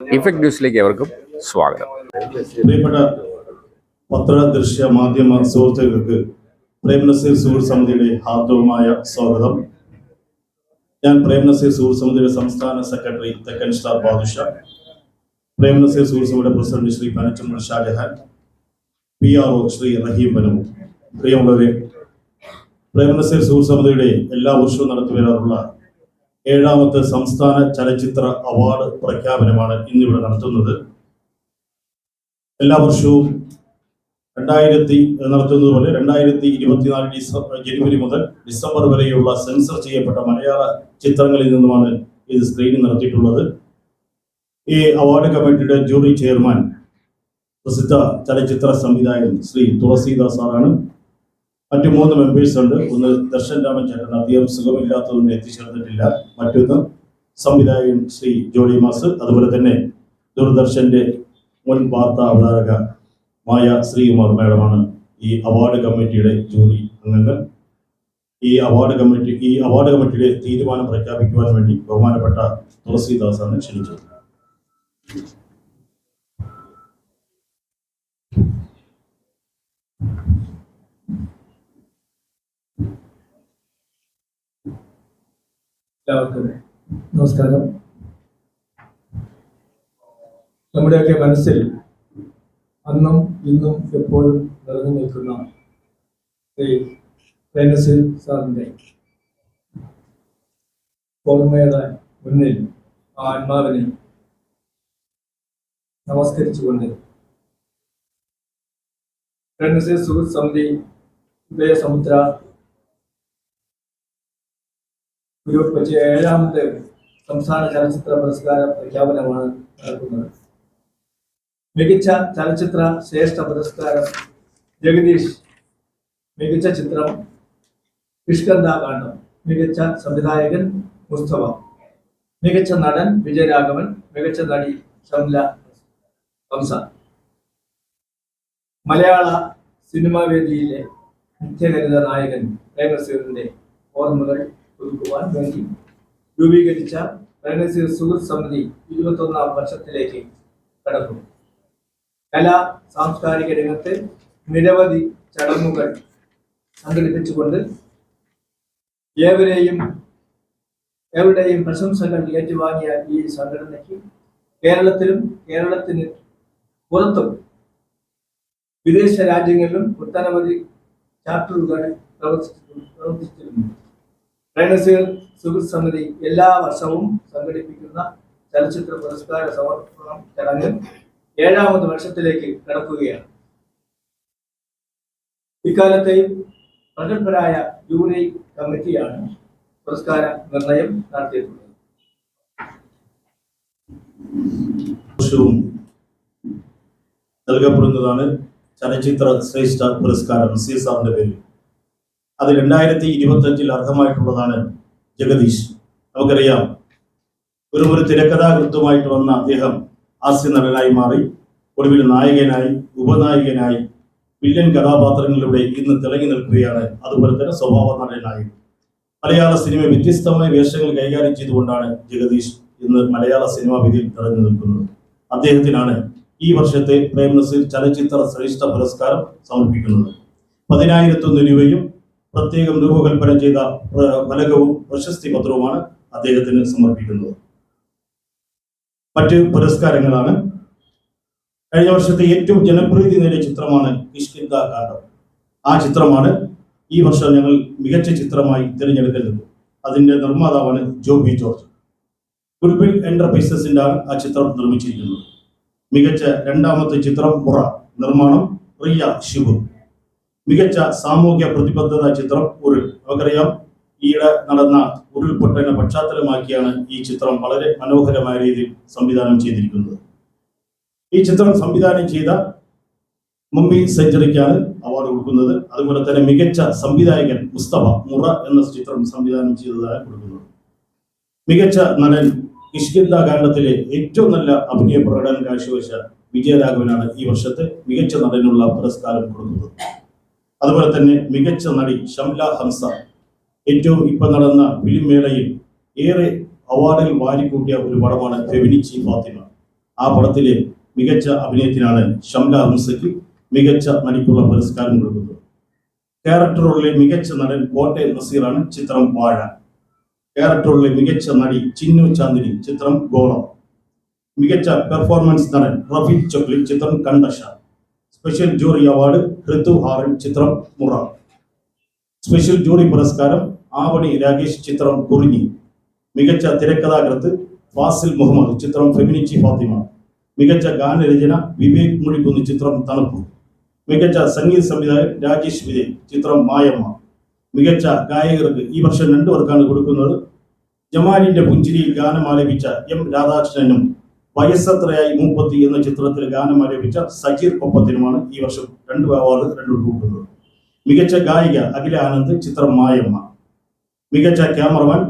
Effect ന്യൂസിലേക്ക് എവർക്കും സ്വാഗതം. പത്ര ദൃശ്യ മാധ്യമ സുഹൃത്തുക്കൾക്ക് പ്രേംനസീർ സുഹൃത്ത് സമിതിയുടെ ഹാർദവുമായ സ്വാഗതം. ഞാൻ പ്രേംനസീർ സുഹൃത്ത് സമിതിയുടെ സംസ്ഥാന സെക്രട്ടറി തെക്കൻ സ്റ്റാർ ബാദുഷ പ്രേംനസീർ സുഹൃത്ത് സമിതിയുടെ president Shri Panachammal Shajahan P R O Shri Rahim Banu. പ്രിയമുള്ളവരെ പ്രേംനസീർ സുഹൃത്ത് സമിതിയുടെ എല്ലാ വർഷവും നടത്തി വരാറുള്ള ഏഴാമത്തെ സംസ്ഥാന ചലച്ചിത്ര അവാർഡ് പ്രഖ്യാപനമാണ് ഇന്നിവിടെ നടത്തുന്നത്. എല്ലാ വർഷവും രണ്ടായിരത്തി നടത്തുന്നത് പോലെ രണ്ടായിരത്തി ഇരുപത്തിനാല് ഡിസംബർ ജനുവരി മുതൽ ഡിസംബർ വരെയുള്ള സെൻസർ ചെയ്യപ്പെട്ട മലയാള ചിത്രങ്ങളിൽ നിന്നുമാണ് ഇത് സ്ക്രീനിങ് നടത്തിയിട്ടുള്ളത്. ഈ അവാർഡ് കമ്മിറ്റിയുടെ ജൂറി ചെയർമാൻ പ്രസിദ്ധ ചലച്ചിത്ര സംവിധായകൻ ശ്രീ തുളസീദാസ് സാറാണ്. മറ്റു മൂന്ന് മെമ്പേഴ്സ് ഉണ്ട്. ഒന്ന് ദർശൻ രാമൻ ചേട്ടൻ അധികം സുഖമില്ലാത്തതുകൊണ്ട് എത്തിച്ചേർന്നിട്ടില്ല. മറ്റൊന്ന് സംവിധായകൻ ശ്രീ ജോളി മാസ് അതുപോലെ തന്നെ ദൂരദർശന്റെ മുൻ വാർത്താ അവതാരക മായ ശ്രീകുമാർ മാഡമാണ് ഈ അവാർഡ് കമ്മിറ്റിയുടെ ജൂറി അംഗങ്ങൾ. ഈ അവാർഡ് കമ്മിറ്റി ഈ അവാർഡ് കമ്മിറ്റിയുടെ തീരുമാനം പ്രഖ്യാപിക്കുവാൻ വേണ്ടി ബഹുമാനപ്പെട്ട തുളസിദാസാണ് ക്ഷണിച്ചത്. എല്ലാവർക്കും നമസ്കാരം. നമ്മുടെയൊക്കെ മനസ്സിൽ അന്നും ഇന്നും എപ്പോഴും നിറഞ്ഞു നിൽക്കുന്ന ശ്രീ ഓർമ്മയുടെ മുന്നിൽ ആ ആത്മാവിനെ നമസ്കരിച്ചുകൊണ്ട് സുഹൃത്ത് സമിതി ഉദയസമുദ്ര വെച്ച് ഏഴാമത്തെ സംസ്ഥാന ചലച്ചിത്ര പുരസ്കാര പ്രഖ്യാപനമാണ് നടക്കുന്നത്. മികച്ച ചലച്ചിത്ര ശ്രേഷ്ഠ പുരസ്കാരം ജഗദീഷ്. മികച്ച ചിത്രം കിഷ്കന്ധാകാന്ഡം മികച്ച സംവിധായകൻ മുസ്തഫ. മികച്ച നടൻ വിജയരാഘവൻ. മികച്ച നടി ഷംല ഹംസ. മലയാള സിനിമാ വേദിയിലെ നിത്യഹരിത നായകൻ പ്രേമസീറിന്റെ ഓർമ്മകൾ പുതുക്കുവാൻ വേണ്ടി രൂപീകരിച്ച പ്രേമസീർ സുഹൃത്ത് സമിതി ഇരുപത്തൊന്നാം വർഷത്തിലേക്ക് കടക്കുന്നു കലാ സാംസ്കാരിക രംഗത്തെ നിരവധി ചടങ്ങുകൾ സംഘടിപ്പിച്ചുകൊണ്ട് ഏവരെയും എവരുടെയും പ്രശംസകൾ ഏറ്റുവാങ്ങിയ ഈ സംഘടനയ്ക്ക് കേരളത്തിലും കേരളത്തിന് പുറത്തും വിദേശ രാജ്യങ്ങളിലും ഒട്ടനവധി ചാപ്റ്ററുകൾ പ്രവർത്തിച്ചിരുന്നു പ്രേണസീർ സുഹൃത്ത് സമിതി എല്ലാ വർഷവും സംഘടിപ്പിക്കുന്ന ചലച്ചിത്ര പുരസ്കാര സമർപ്പണം ചടങ്ങ് ഏഴാമത് വർഷത്തിലേക്ക് കടക്കുകയാണ്. ഇക്കാലത്തെയും പ്രഗത്ഭരായ ജൂറി കമ്മിറ്റിയാണ് പുരസ്കാര നിർണയം നടത്തിയിട്ടുള്ളത്. വർഷവും നൽകപ്പെടുന്നതാണ് ചലച്ചിത്ര ശ്രേഷ്ഠ പുരസ്കാരം സി സാറിന്റെ പേരിൽ. അത് രണ്ടായിരത്തി ഇരുപത്തി അഞ്ചിൽ അർഹമായിട്ടുള്ളതാണ് ജഗദീഷ് നമുക്കറിയാം ഒരു ഒരു തിരക്കഥാകൃത്തുമായിട്ട് വന്ന അദ്ദേഹം ഹാസ്യ നടനായി മാറി ഒടുവിൽ നായകനായി ഉപനായകനായി വില്ലൻ കഥാപാത്രങ്ങളിലൂടെ ഇന്ന് തിളങ്ങി നിൽക്കുകയാണ്. അതുപോലെ തന്നെ സ്വഭാവ നടനായി. മലയാള സിനിമ വ്യത്യസ്തമായ വേഷങ്ങൾ കൈകാര്യം ചെയ്തുകൊണ്ടാണ് ജഗദീഷ് ഇന്ന് മലയാള സിനിമാ വിധിയിൽ നിറഞ്ഞു നിൽക്കുന്നത്. അദ്ദേഹത്തിനാണ് ഈ വർഷത്തെ പ്രേംനസീർ ചലച്ചിത്ര ശ്രേഷ്ഠ പുരസ്കാരം സമർപ്പിക്കുന്നത്. പതിനായിരത്തൊന്ന് രൂപയും പ്രത്യേകം രൂപകൽപ്പന ചെയ്ത ഫലകവും പ്രശസ്തി പത്രവുമാണ് അദ്ദേഹത്തിന് സമർപ്പിക്കുന്നത്. മറ്റ് പുരസ്കാരങ്ങളാണ്. കഴിഞ്ഞ വർഷത്തെ ഏറ്റവും ജനപ്രീതി നേടിയ ചിത്രമാണ് കിഷ്കിന്ദ കാണ്ഡം ആ ചിത്രമാണ് ഈ വർഷം ഞങ്ങൾ മികച്ച ചിത്രമായി തിരഞ്ഞെടുക്കുന്നത്. അതിന്റെ നിർമ്മാതാവാണ് ജോബി ജോർജ്. ഗുഡ്വിൽ എന്റർപ്രൈസസിന്റെ ആണ് ആ ചിത്രം നിർമ്മിച്ചിരിക്കുന്നത്. മികച്ച രണ്ടാമത്തെ ചിത്രം പുറ നിർമ്മാണം റിയ ശിവു മികച്ച സാമൂഹ്യ പ്രതിബദ്ധത ചിത്രം ഉരുൾ. നമുക്കറിയാം ഈയിടെ നടന്ന ഉരുൾപൊട്ടലിനെ പശ്ചാത്തലമാക്കിയാണ് ഈ ചിത്രം വളരെ മനോഹരമായ രീതിയിൽ സംവിധാനം ചെയ്തിരിക്കുന്നത്. ഈ ചിത്രം സംവിധാനം ചെയ്ത മുംബൈ സെഞ്ചുറിക്കാണ് അവാർഡ് കൊടുക്കുന്നത്. അതുപോലെ തന്നെ മികച്ച സംവിധായകൻ മുസ്തഫ മുറ എന്ന ചിത്രം സംവിധാനം ചെയ്തതാണ് കൊടുക്കുന്നത് മികച്ച നടൻ കിഷ്കിന്ദ കാണ്ഡത്തിലെ ഏറ്റവും നല്ല അഭിനയ പ്രകടനം കാഴ്ചവെച്ച വിജയരാഘവനാണ് ഈ വർഷത്തെ മികച്ച നടനുള്ള പുരസ്കാരം കൊടുക്കുന്നത്. അതുപോലെ തന്നെ മികച്ച നടി ഷംല ഹംസ ഏറ്റവും ഇപ്പൊ നടന്ന ഫിലിം മേളയിൽ ഏറെ അവാർഡുകൾ വാരിക്കൂട്ടിയ ഒരു പടമാണ് ഫെമിനിച്ചി ഫാത്തിമ. ആ പടത്തിലെ മികച്ച അഭിനയത്തിനാണ് ഷംല ഹംസയ്ക്ക് മികച്ച നടിക്കുള്ള പുരസ്കാരം കൊടുക്കുന്നത്. ക്യാരക്ടർ റോളിലെ മികച്ച നടൻ കോട്ടയം നസീറാണ് ചിത്രം വാഴ. ക്യാരക്ടർ റോളിലെ മികച്ച നടി ചിന്നു ചാന്ദിനി ചിത്രം ഗോളം. മികച്ച പെർഫോമൻസ് നടൻ റഫീഖ് ചൊക്ലി ചിത്രം കണ്ടഷ സ്പെഷ്യൽ ജൂറി അവാർഡ് ഋതു ഹാറൻ ചിത്രം മുറ. സ്പെഷ്യൽ ജൂറി പുരസ്കാരം ആവണി രാകേഷ് ചിത്രം കുറിഞ്ഞി. മികച്ച തിരക്കഥാകൃത്ത് ഫാസിൽ മുഹമ്മദ് ചിത്രം ഫെമിനിച്ചി ഫാത്തിമ. മികച്ച ഗാനരചന വിവേക് മുഴിക്കുന്ന് ചിത്രം തണുപ്പ്. മികച്ച സംഗീത സംവിധായകൻ രാജേഷ് വിജയ് ചിത്രം മായമ്മ. മികച്ച ഗായകർക്ക് ഈ വർഷം രണ്ടു പേർക്കാണ് കൊടുക്കുന്നത്. ജമാലിന്റെ പുഞ്ചിരിയിൽ ഗാനം ആലപിച്ച എം രാധാകൃഷ്ണനും വയസ്സത്രയായി മൂപ്പത്തി എന്ന ചിത്രത്തിൽ ഗാനം ആലപിച്ച സജീർ കൊപ്പത്തിനുമാണ് ഈ വർഷം രണ്ട് അവാർഡ് രണ്ടു കൂട്ടുന്നത് മികച്ച ഗായിക അഖില ആനന്ദ് ചിത്രം മായമ്മ. മികച്ച ക്യാമറമാൻ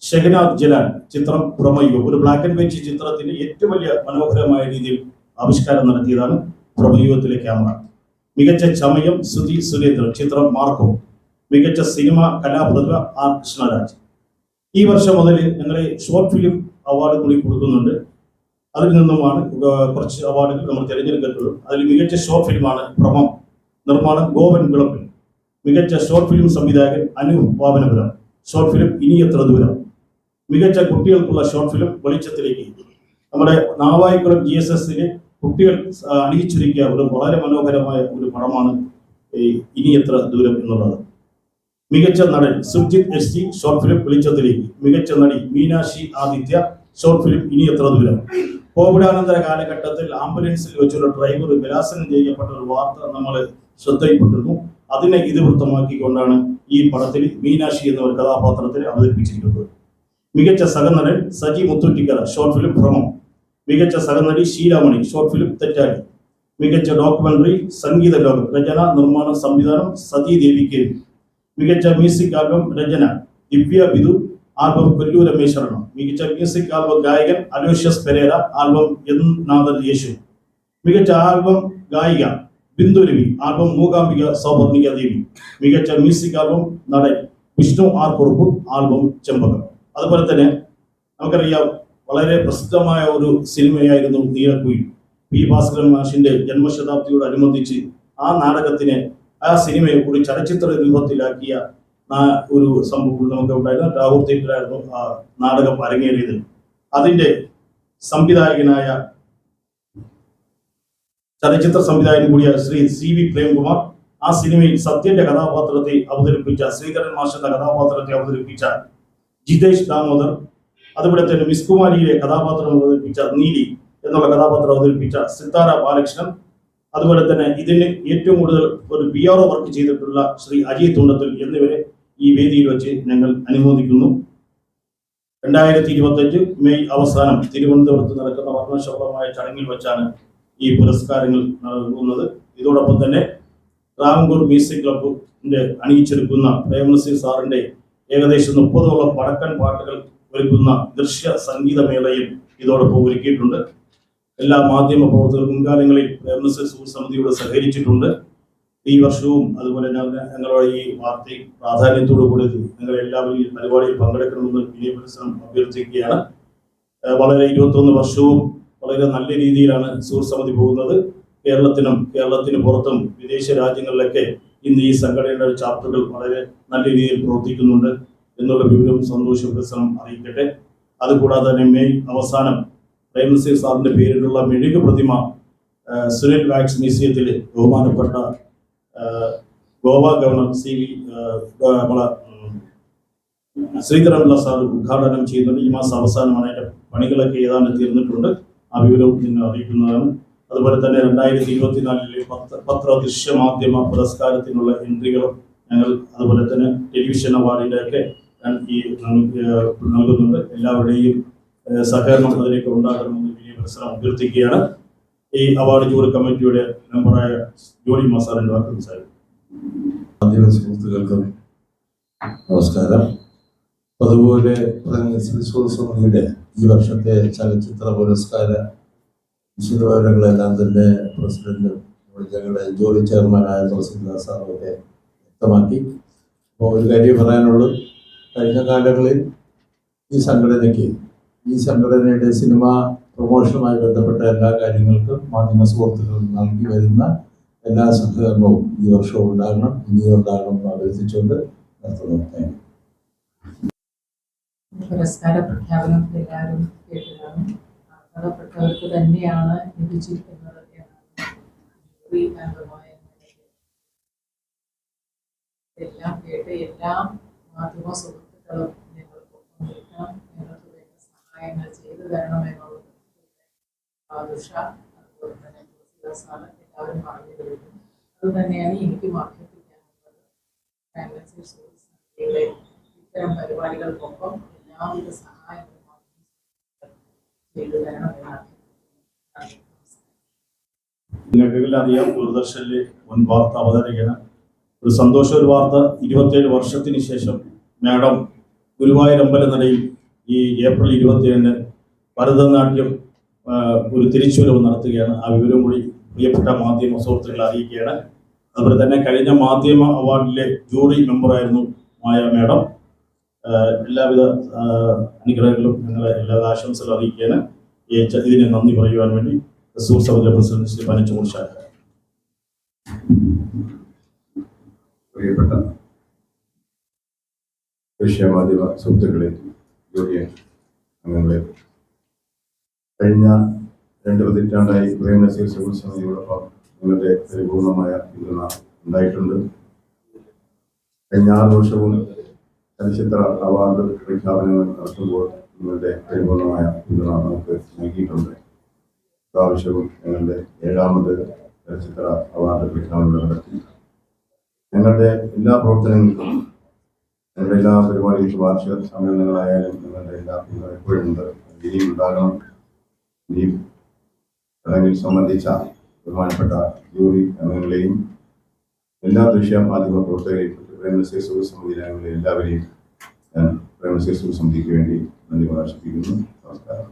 ഷെഹനാദ് ജലാൽ ചിത്രം പ്രമയോ ഒരു ബ്ലാക്ക് ആൻഡ് വൈറ്റ് ചിത്രത്തിന്റെ ഏറ്റവും വലിയ മനോഹരമായ രീതിയിൽ ആവിഷ്കാരം നടത്തിയതാണ് പ്രമയുഗത്തിലെ ക്യാമറ. മികച്ച ചമയം സുധി സുരേന്ദ്രൻ ചിത്രം മാർക്കോ. മികച്ച സിനിമ കലാപ്രതിഭ ആർ കൃഷ്ണരാജ്. ഈ വർഷം മുതൽ ഞങ്ങളെ ഷോർട്ട് ഫിലിം അവാർഡ് കൂടി കൊടുക്കുന്നുണ്ട്. അതിൽ നിന്നുമാണ് കുറച്ച് അവാർഡുകൾ നമ്മൾ തിരഞ്ഞെടുക്കത്തുള്ളൂ അതിൽ മികച്ച ഷോർട്ട് ഫിലിമാണ് ഭ്രമം നിർമ്മാണം ഗോവൻ വിളപ്പിൽ. മികച്ച ഷോർട്ട് ഫിലിം സംവിധായകൻ അനു വാപനപുരം ഷോർട്ട് ഫിലിം ഇനി എത്ര ദൂരം? മികച്ച കുട്ടികൾക്കുള്ള ഷോർട്ട് ഫിലിം വെളിച്ചത്തിലേക്ക്. നമ്മുടെ നാവായിക്കുളം ജി എസ് എസിന് കുട്ടികൾ അണിയിച്ചൊരുക്കിയ ഒരു വളരെ മനോഹരമായ ഒരു പടമാണ് ഇനി എത്ര ദൂരം എന്നുള്ളത്. മികച്ച നടൻ Sujith S G short film വെളിച്ചത്തിലേക്ക്. മികച്ച നടി മീനാക്ഷി ആദിത്യ ഷോർട്ട് ഫിലിം ഇനി എത്ര ദൂരം? കോവിഡാനന്തര കാലഘട്ടത്തിൽ ആംബുലൻസിൽ വെച്ചുള്ള ഡ്രൈവർ വിലാസനം ചെയ്യപ്പെട്ട ഒരു വാർത്ത നമ്മൾ ശ്രദ്ധയിൽപ്പെട്ടിരുന്നു. അതിനെ ഇതിവൃത്തമാക്കിക്കൊണ്ടാണ് ഈ പടത്തിൽ മീനാക്ഷി എന്ന ഒരു കഥാപാത്രത്തിൽ അവതരിപ്പിച്ചിരിക്കുന്നത്. മികച്ച സഹനടൻ സജി മുത്തൂറ്റിക്കര ഷോർട്ട് ഫിലിം ഭ്രമം. മികച്ച സഹനടി ശീലാമണി ഷോർട്ട് ഫിലിം തെറ്റാലി മികച്ച ഡോക്യുമെന്ററി സംഗീത ലോകം രചന നിർമ്മാണം സംവിധാനം സതി ദേവിക്ക് മികച്ച മ്യൂസിക് ആൽബം രചന ദിവ്യ ബിദു ആൽബം കൊല്ലൂർ രമേശ്വരണം മികച്ച മ്യൂസിക് ആൽബം ഗായകൻ അലോഷ്യസ് പെരേര ആൽബം എൻ നാഥൻ യേശു. മികച്ച ആൽബം ഗായിക ബിന്ദുരവി ആൽബം മൂകാംബിക സൗപർണിക ദേവി. മികച്ച മ്യൂസിക് ആൽബം നടൻ വിഷ്ണു ആർ കുറുപ്പ് ആൽബം ചെമ്പകം. അതുപോലെ തന്നെ നമുക്കറിയാം വളരെ പ്രസിദ്ധമായ ഒരു സിനിമയായിരുന്നു നീലക്കുയിൽ പി ഭാസ്കരൻ മാഷിന്റെ ജന്മശതാബ്ദിയോടനുബന്ധിച്ച് ആ നാടകത്തിനെ ആ സിനിമയെ ഒരു ചലച്ചിത്ര രൂപത്തിലാക്കിയ ഒരു സംഭവം നമുക്ക് ഉണ്ടായിരുന്നു. രാഹുൽ തിയേറ്ററായിരുന്നു ആ നാടകം അരങ്ങേറിയത്. അതിന്റെ സംവിധായകനായ ചലച്ചിത്ര സംവിധായകൻ കൂടിയ ശ്രീ സി വി പ്രേംകുമാർ ആ സിനിമയിൽ സത്യന്റെ കഥാപാത്രത്തെ അവതരിപ്പിച്ച ശ്രീധരൻ മാഷ് എന്ന കഥാപാത്രത്തെ അവതരിപ്പിച്ച ജിതേഷ് ദാമോദർ അതുപോലെ തന്നെ മിസ് കുമാരിയിലെ കഥാപാത്രം അവതരിപ്പിച്ച നീലി എന്നുള്ള കഥാപാത്രം അവതരിപ്പിച്ച സിത്താര ബാലകൃഷ്ണൻ അതുപോലെ തന്നെ ഇതിന് ഏറ്റവും കൂടുതൽ ഒരു പി ആർ വർക്ക് ചെയ്തിട്ടുള്ള ശ്രീ അജയ് തുണ്ടത്തിൽ എന്നിവരെ ഈ വേദിയിൽ വെച്ച് ഞങ്ങൾ അനുമോദിക്കുന്നു. രണ്ടായിരത്തി ഇരുപത്തഞ്ച് മെയ് അവസാനം തിരുവനന്തപുരത്ത് നടക്കുന്ന വർണശോഭമായ ചടങ്ങിൽ വെച്ചാണ് ഈ പുരസ്കാരങ്ങൾ നൽകുന്നത്. ഇതോടൊപ്പം തന്നെ ട്രാവൻകൂർ മ്യൂസിക് ക്ലബിന്റെ അണിയിച്ചെടുക്കുന്ന പ്രേമനസീർ സാറിന്റെ ഏകദേശം മുപ്പതോളം വടക്കൻ പാട്ടുകൾ ഒരുക്കുന്ന ദൃശ്യ സംഗീതമേളയിൽ ഇതോടൊപ്പം ഒരുക്കിയിട്ടുണ്ട്. എല്ലാ മാധ്യമ പ്രവർത്തകർ മുൻകാലങ്ങളിൽ പ്രേമനസീർ സമിതിയോട് സഹകരിച്ചിട്ടുണ്ട്. ഈ വർഷവും അതുപോലെ ഞങ്ങളുടെ ഈ വാർത്തയും പ്രാധാന്യത്തോടു കൂടി നിങ്ങൾ എല്ലാവരും ഈ പരിപാടിയിൽ പങ്കെടുക്കണമെന്ന് വിനയപരിസരം അഭ്യർത്ഥിക്കുകയാണ്. വളരെ ഇരുപത്തൊന്ന് വർഷവും വളരെ നല്ല രീതിയിലാണ് സൂർ പോകുന്നത്. കേരളത്തിനും കേരളത്തിന് പുറത്തും വിദേശ രാജ്യങ്ങളിലൊക്കെ ഇന്ന് ഈ സംഘടനയുടെ ചാപ്റ്ററുകൾ വളരെ നല്ല രീതിയിൽ പ്രവർത്തിക്കുന്നുണ്ട് എന്നുള്ള വിവരവും സന്തോഷ പ്രസരം അറിയിക്കട്ടെ. അതുകൂടാതെ തന്നെ മെയ് അവസാനം പ്രേമസിംഗ് സാറിന്റെ പേരിലുള്ള മെഴുക് പ്രതിമ സുനിൽ വാക്സ് മ്യൂസിയത്തിൽ ബഹുമാനപ്പെട്ട ഗോവ ഗവർണർ സി വി നമ്മളെ ശ്രീധരൻപിള്ള സാർ ഉദ്ഘാടനം ചെയ്യുന്നുണ്ട് ഈ മാസം അവസാനമാണ്. അതിന്റെ പണികളൊക്കെ ഏതാണ്ട് തീർന്നിട്ടുണ്ട്. ആ വിവരവും നിങ്ങൾ അറിയിക്കുന്നതാണ്. അതുപോലെ തന്നെ രണ്ടായിരത്തി ഇരുപത്തിനാലിലെ പത്ര ദൃശ്യ മാധ്യമ പുരസ്കാരത്തിനുള്ള എൻട്രികളും ഞങ്ങൾ അതുപോലെ തന്നെ ടെലിവിഷൻ അവാർഡിന്റെ ഒക്കെ ഈ നൽകുന്നുണ്ട്. എല്ലാവരുടെയും സഹകരണം അതിലേക്ക് ഉണ്ടാകണമെന്ന് വലിയ പരിസരം അഭ്യർത്ഥിക്കുകയാണ്. ഈ അവാർഡ് ജൂറി കമ്മിറ്റിയുടെ മെമ്പറായ ജോണി മസാറിന്റെ വാക്ക് സുഹൃത്തുക്കൾക്കും നമസ്കാരം. അതുപോലെ സമിതിയുടെ ഈ വർഷത്തെ ചലച്ചിത്ര പുരസ്കാര വിശദവിവരങ്ങളെല്ലാം തന്നെ പ്രസിഡന്റ് ഞങ്ങളുടെ ജോലി ചെയർമാനായ തുളസിദാസ് സാറൊക്കെ വ്യക്തമാക്കി. അപ്പോൾ ഒരു കാര്യം പറയാനുള്ളൂ. കഴിഞ്ഞ കാലങ്ങളിൽ ഈ സംഘടനയ്ക്ക് ഈ സംഘടനയുടെ സിനിമാ പ്രൊമോഷനുമായി ബന്ധപ്പെട്ട എല്ലാ കാര്യങ്ങൾക്കും മാധ്യമ സുഹൃത്തുക്കൾ നൽകി വരുന്ന എല്ലാ സഹകരണവും ഈ വർഷവും ഉണ്ടാകണം ഇനിയും ഉണ്ടാകണം എന്ന് അഭ്യർത്ഥിച്ചുകൊണ്ട് നിർത്തുന്നു. താങ്ക് പുരസ്കാര പ്രഖ്യാപനം എല്ലാവരും കേട്ടതാണ്. അർഹതപ്പെട്ടവർക്ക് തന്നെയാണ് ലഭിച്ചിരിക്കുന്നത് എല്ലാം കേട്ട് എല്ലാ മാധ്യമ സുഹൃത്തുക്കളും ഞങ്ങൾക്കൊപ്പം നിൽക്കണം. ഞങ്ങൾക്ക് വേണ്ട സഹായങ്ങൾ ചെയ്തു തരണമെന്നുള്ളത് സാറ് എല്ലാവരും ദൂരദർശനിലെ മുൻ വാർത്ത അവതരികന ഒരു സന്തോഷ ഒരു വാർത്ത ഇരുപത്തിയേഴ് വർഷത്തിന് ശേഷം മാഡം ഗുരുവായൂർ അമ്പലനടയിൽ ഈ ഏപ്രിൽ ഇരുപത്തിയേഴിന് ഭരതനാട്യം ഒരു തിരിച്ചുവരവ് നടത്തുകയാണ്. ആ വിവരം കൂടി പ്രിയപ്പെട്ട മാധ്യമ സുഹൃത്തുക്കളെ അറിയിക്കുകയാണ്. അതുപോലെ തന്നെ കഴിഞ്ഞ മാധ്യമ അവാർഡിലെ ജൂറി മെമ്പറായിരുന്നു മായ മേഡം. എല്ലാവിധ അനുഗ്രഹങ്ങളും ഞങ്ങളെ എല്ലാവിധ ആശംസകളും അറിയിക്കുകയാണ്. ച- നന്ദി പറയുവാൻ വേണ്ടി തൃശ്ശൂർ സമുദ്ര പ്രസിഡന്റ് ശ്രീ പനച്ചമൂർ ഷാജ പ്രിയപ്പെട്ട ദൃശ്യമാധ്യമ സുഹൃത്തുക്കളെ ജോലിയെ അംഗങ്ങളെ കഴിഞ്ഞ രണ്ട് പതിറ്റാണ്ടായി ഉദയം നസീർ സമിതിയോടൊപ്പം വളരെ പരിപൂർണമായ പിന്തുണ ഉണ്ടായിട്ടുണ്ട്. കഴിഞ്ഞ ആറ് വർഷവും ചലച്ചിത്ര അവാർഡ് പ്രഖ്യാപനങ്ങൾ നടത്തുമ്പോൾ നിങ്ങളുടെ പരിപൂർണമായ പിന്തുണ നമുക്ക് നൽകിയിട്ടുണ്ട്. പ്രാവശ്യവും ഞങ്ങളുടെ ഏഴാമത് ചലച്ചിത്ര അവാർഡ് പ്രഖ്യാപനങ്ങൾ നടത്തി. ഞങ്ങളുടെ എല്ലാ പ്രവർത്തനങ്ങൾക്കും ഞങ്ങളുടെ എല്ലാ പരിപാടികൾക്കും വാർഷിക സമ്മേളനങ്ങളായാലും ഞങ്ങളുടെ എല്ലാ പിന്തുണ എപ്പോഴും ഇനിയും ഉണ്ടാകണം. ഇനിയും ചടങ്ങിൽ സംബന്ധിച്ച ബഹുമാനപ്പെട്ട ജൂറി അംഗങ്ങളെയും എല്ലാ ദൃശ്യ മാധ്യമ പ്രവർത്തകരെയും അംഗങ്ങളെ എല്ലാവരെയും ഞാൻ പ്രേമനസേ സുഖ സമിതിക്ക് വേണ്ടി നന്ദി പ്രകാശിപ്പിക്കുന്നു. നമസ്കാരം.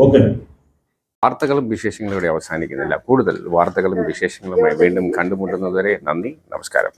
ഓക്കെ. വാർത്തകളും വിശേഷങ്ങളും ഇവിടെ അവസാനിക്കുന്നില്ല. കൂടുതൽ വാർത്തകളും വിശേഷങ്ങളുമായി വീണ്ടും കണ്ടുമുട്ടുന്നതുവരെ നന്ദി നമസ്കാരം.